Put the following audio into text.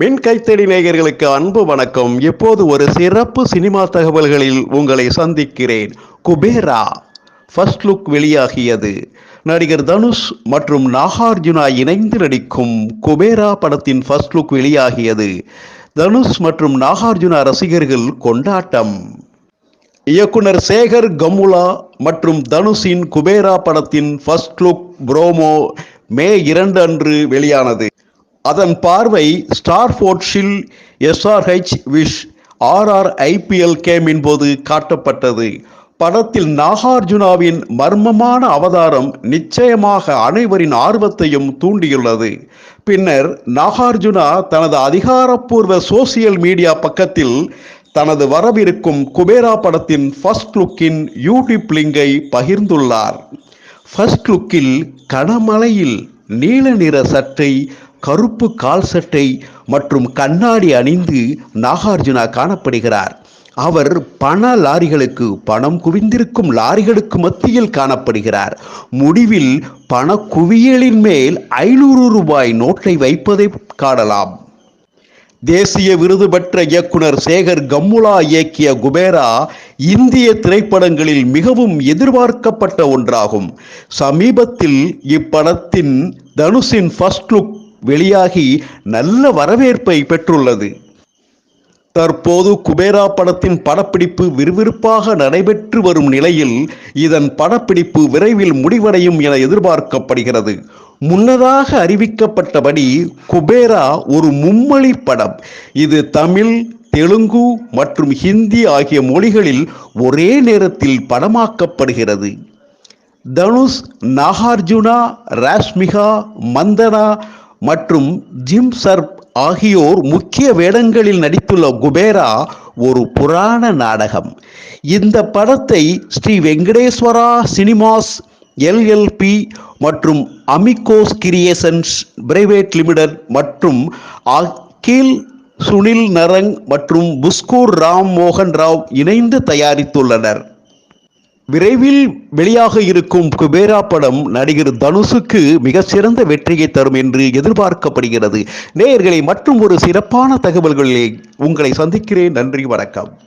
மின் கைத்தடி நேயர்களுக்கு அன்பு வணக்கம். இப்போது ஒரு சிறப்பு சினிமா தகவல்களில் உங்களை சந்திக்கிறேன். குபேரா. ஃபர்ஸ்ட் லுக் வெளியாகியது. நடிகர் தனுஷ் மற்றும் நாகார்ஜுனா இணைந்து நடிக்கும் குபேரா படத்தின் ஃபர்ஸ்ட் லுக் வெளியாகியது. தனுஷ் மற்றும் நாகார்ஜுனா ரசிகர்கள் கொண்டாட்டம். இயக்குனர் சேகர் கமுலா மற்றும் தனுஷின் குபேரா படத்தின் ஃபர்ஸ்ட் லுக் ப்ரோமோ மே இரண்டு அன்று வெளியானது. அதன் பார்வை ஸ்டார் ஃபோர்ட்ஸில் எஸ்ஆர்ஹெச் விஷ் ஆர்ஆர் ஐபிஎல் கேமின் போது காட்டப்பட்டது. படத்தில் நாகார்ஜுனாவின் மர்மமான அவதாரம் நிச்சயமாக அனைவரின் ஆர்வத்தையும் தூண்டியுள்ளது. பின்னர் நாகார்ஜுனா தனது அதிகாரப்பூர்வ சோசியல் மீடியா பக்கத்தில் தனது வரவிருக்கும் குபேரா படத்தின் ஃபர்ஸ்ட் லுக்கின் யூடியூப் லிங்கை பகிர்ந்துள்ளார். ஃபர்ஸ்ட் லுக்கில் கனமழையில் நீல நிற சட்டை கருப்பு கால் சட்டை மற்றும் கண்ணாடி அணிந்து நாகார்ஜுனா காணப்படுகிறார். அவர் பண லாரிகளுக்கு பணம் குவிந்திருக்கும் லாரிகளுக்கு மத்தியில் காணப்படுகிறார். முடிவில் பண குவியலின் மேல் ஐநூறு ரூபாய் நோட்டை வைப்பதை காணலாம். தேசிய விருது பெற்ற இயக்குனர் சேகர் கம்முலா இயக்கிய குபேரா இந்திய திரைப்படங்களில் மிகவும் எதிர்பார்க்கப்பட்ட ஒன்றாகும். சமீபத்தில் இப்படத்தின் தனுஷின் ஃபர்ஸ்ட் லுக் வெளியாகி நல்ல வரவேற்பை பெற்றுள்ளது. தற்போது குபேரா படத்தின் படப்பிடிப்பு விறுவிறுப்பாக நடைபெற்று வரும் நிலையில் இதன் படப்பிடிப்பு விரைவில் முடிவடையும் என எதிர்பார்க்கப்படுகிறது. முன்னதாக அறிவிக்கப்பட்டபடி குபேரா ஒரு மும்மொழி படம். இது தமிழ் தெலுங்கு மற்றும் ஹிந்தி ஆகிய மொழிகளில் ஒரே நேரத்தில் படமாக்கப்படுகிறது. தனுஷ் நாகார்ஜுனா ராஷ்மிகா மந்தனா மற்றும் ஜிம் சர்ப் ஆகியோர் முக்கிய வேடங்களில் நடித்துள்ள குபேரா ஒரு புராண நாடகம். இந்த படத்தை ஸ்ரீ வெங்கடேஸ்வரா சினிமாஸ் எல்எல்பி மற்றும் அமிகோஸ் கிரியேஷன்ஸ் பிரைவேட் லிமிடெட் மற்றும் அகில் சுனில் நரங் மற்றும் புஸ்கூர் ராம் மோகன் ராவ் இணைந்து தயாரித்துள்ளனர். விரைவில் வெளியாக இருக்கும் குபேரா படம் நடிகர் தனுஷுக்கு மிக சிறந்த வெற்றியை தரும் என்று எதிர்பார்க்கப்படுகிறது. நேயர்களை மற்றும் ஒரு சிறப்பான தகவல்களில் உங்களை சந்திக்கிறேன். நன்றி வணக்கம்.